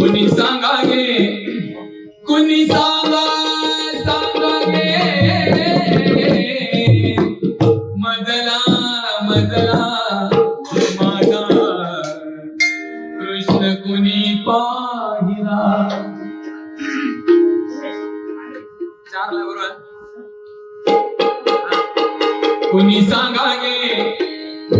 कुणी सांगा गे कुणी सांगा सांगा गे मजला मजला कुणी सांगा गे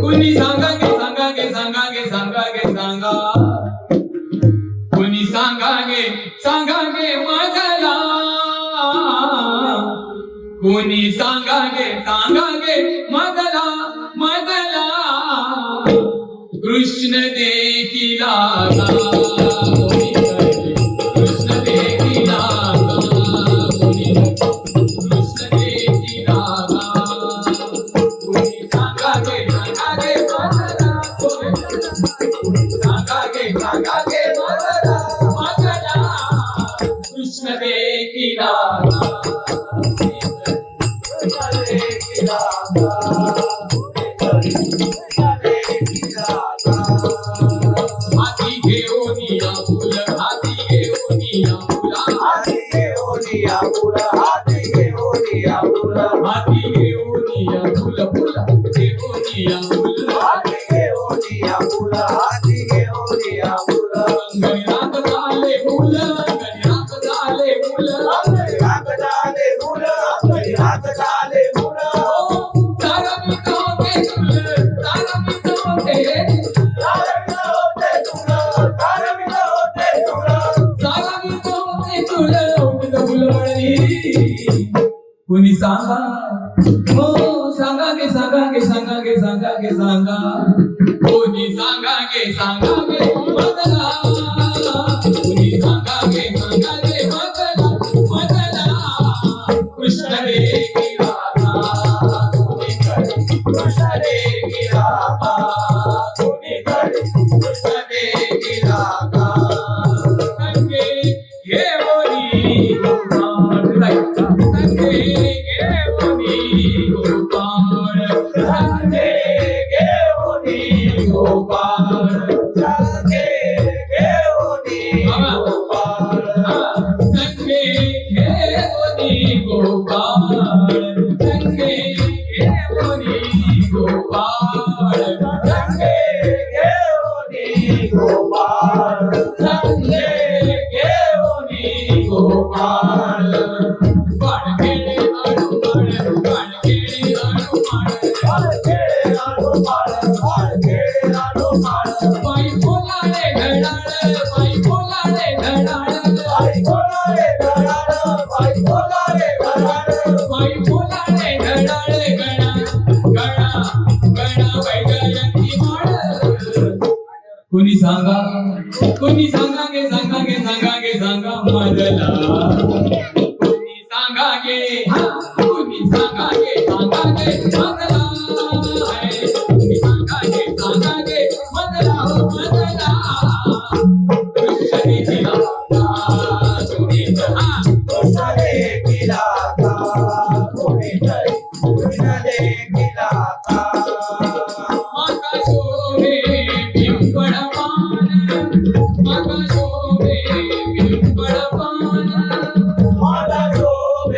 कुणी सांगा गे सांगा गे सांगा. गे सांगा गे सांगा कुणी सांगा गे सांगा गे मजला कुणी सांगा गे सांगा गे मजला मजला कृष्ण देखिला कृष्ण देखिला हाती सांगा. हो सांगा गे सांगा गे सांगा गे सांगा गे सांगा. हो, कोणी सांगा गे सांगा Bye. कुणी सांगा? कोणी सांगा गे सांगा गे सांगा गे सांगा मजला कोणी सांगा गे कोणी सांगा गे सांगा गे मजला है. सांगा गे सांगा गे मजला हो मजला कृष्ण तुम्ही हा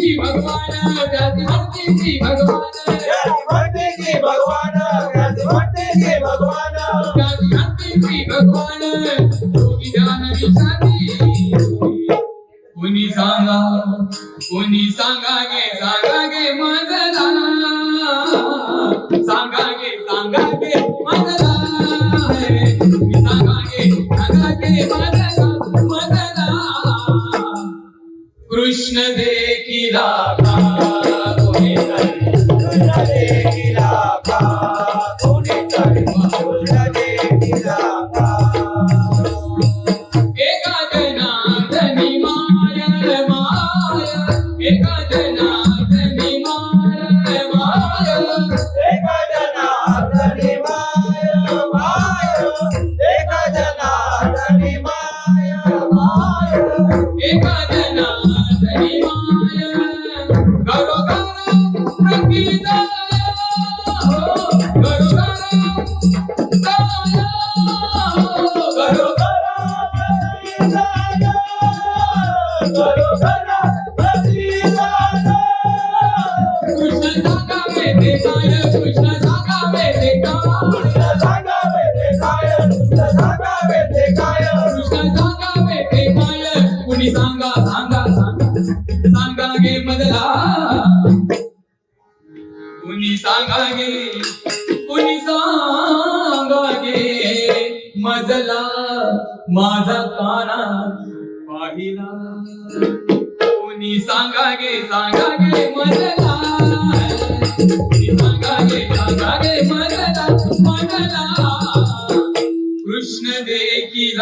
की कोणी सांगा कोणी सांगा गे सांगा गे माझा सांगा गे सांगा गे माझा सांगा गे सांगा गे माझा कृष्ण देखिला कोणी मजला माझा तारा पाहिला. कोणी सांगा गे सांगा गे मजला. सांगा गे सांगा गे मजला मजला. कृष्ण देखील